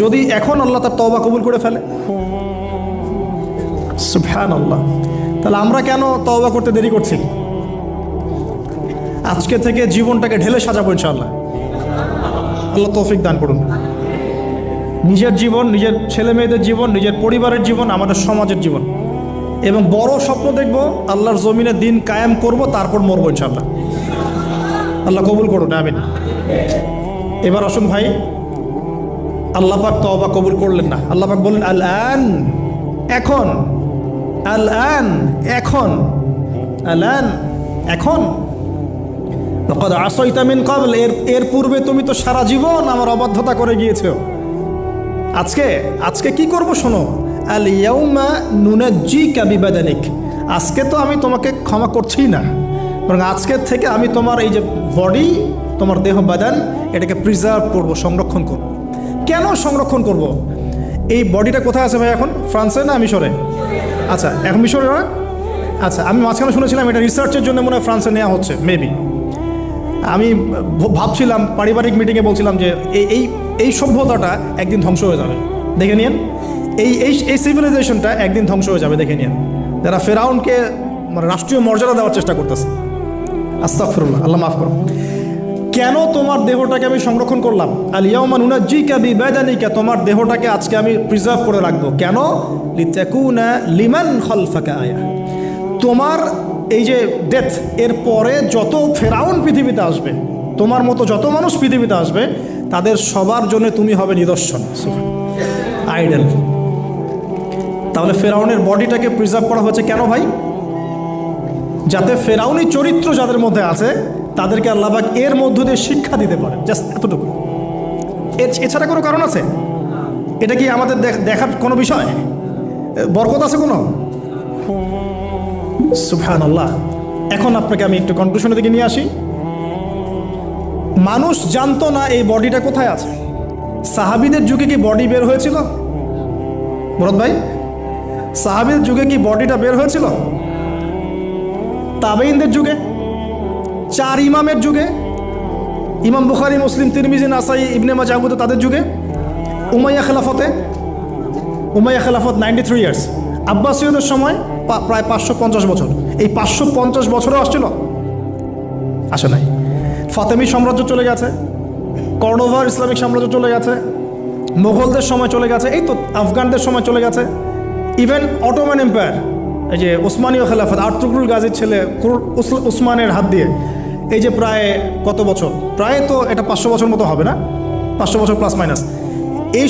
যদি এখন আল্লাহ তার তওবা কবুল করে ফেলে? সুবহান আল্লাহ তাহলে আমরা কেন তওবা করতে দেরি করছি? আজকে থেকে জীবনটাকে ঢেলে সাজাবো ইনশাআল্লাহ। আল্লাহ তৌফিক দান করুন। নিজের জীবন, নিজের ছেলে মেয়েদের জীবন, নিজের পরিবারের জীবন, আমাদের সমাজের জীবন। এবং বড় স্বপ্ন দেখব, আল্লাহর জমিনে দিন কায়েম করব, তারপর মরবো ইনশাআল্লাহ। আল্লাহ কবুল করুন, আমিন। এবার অসম ভাই আল্লাহ পাক তওবা কবুল করলেন না। আল্লাহ পাক বললেন আল আন এখন আল আন এখন আল আন এখন। লকদ আসইতা মিন কবল এর এর পূর্বে তুমি তো সারা জীবন আমার অবাধ্যতা করে গিয়েছো। আজকে আজকে কি করব শোনো? আল ইয়াউমা নুনাজ্জি কাবিবাদানিক আজকে তো আমি তোমাকে ক্ষমা করছি না। বরং আজকের থেকে আমি তোমার এই যে বডি তোমার দেহ বাদান, এটাকে প্রিজার্ভ করব, সংরক্ষণ করব। কেন সংরক্ষণ করব? এই বডিটা কোথায় আছে ভাই এখন? ফ্রান্সে না মিশরে? আচ্ছা এখন মিশরে না? আচ্ছা আমি মাঝখানে শুনেছিলাম এটা রিসার্চের জন্য মনে হয় ফ্রান্সে নেওয়া হচ্ছে মেবি আমি ভাবছিলাম, পারিবারিক মিটিংয়ে বলছিলাম যে এই এই এই সভ্যতাটা একদিন ধ্বংস হয়ে যাবে। দেখে নিন এই এই এই সিভিলাইজেশনটা একদিন ধ্বংস হয়ে যাবে, দেখে নিন যারা ফেরাউনকে মানে রাষ্ট্রীয় মর্যাদা দেওয়ার চেষ্টা করতেছে। আস্তাফরুল্লাহ আল্লাহ মাফ করো কেন তোমার দেহটাকে আমি সংরক্ষণ করলাম? আলিয়াউমান উনাজ্জি কাবি বেদানিকা তোমার দেহটাকে আজকে আমি প্রিজার্ভ করে রাখব। কেন? লিতাকুনা লিমান খলফাকা আয়া। তোমার এই যে ডেথ এর পরে যত ফেরাউন পৃথিবীতে আসবে, তোমার মতো যত মানুষ পৃথিবীতে আসবে, তাদের সবার জন্য তুমি হবে নিদর্শন। আইডল। তাহলে ফেরাউনের বডিটাকে প্রিজার্ভ করা হয়েছে কেন ভাই? যাতে ফেরাউনি চরিত্র যাদের মধ্যে আছে, তাদেরকে আল্লাহবাক এর মধ্য দিয়ে শিক্ষা দিতে পারে। জাস্ট এতটুকু। এছাড়া কোনো কারণ আছে? এটা কি আমাদের দেখ- দেখার কোনো বিষয়? বরকত আছে কোনো? সুফহান আল্লাহ এখন আপনাকে আমি একটু কনক্লুশনের দিকে নিয়ে আসি। মানুষ জানতো না এই বডিটা কোথায় আছে। সাহাবিদের যুগে কি বডি বের হয়েছিল? ভরত ভাই, সাহাবিদের যুগে কি বডিটা বের হয়েছিল? তাবেইনদের যুগে, চার ইমামের যুগে, ইমাম বুখারি, মুসলিম, তিরমিজি নাসাই ইবনে মাজাহুদ তাদের যুগে, উমাইয়া খেলাফতে, উমাইয়া খেলাফত নাইনটি থ্রি ইয়ার্স আব্বাস আব্বাসীয়দের সময় প্রায় পাঁচশো পঞ্চাশ বছর। এই পাঁচশো পঞ্চাশ বছরও আসছিল? আসে নাই। ফাতেমি সাম্রাজ্য চলে গেছে কর্ডোভার ইসলামিক সাম্রাজ্য চলে গেছে মোগলদের সময় চলে গেছে, এই তো আফগানদের সময় চলে গেছে। ইভেন অটোম্যান এম্পায়ার এই যে ওসমানীয় খেলাফত আর্তুকুল গাজীর ছেলে উসমানের হাত দিয়ে, এই যে প্রায় কত বছর? প্রায় তো এটা পাঁচশো বছর মতো হবে না? পাঁচশো বছর প্লাস মাইনাস এই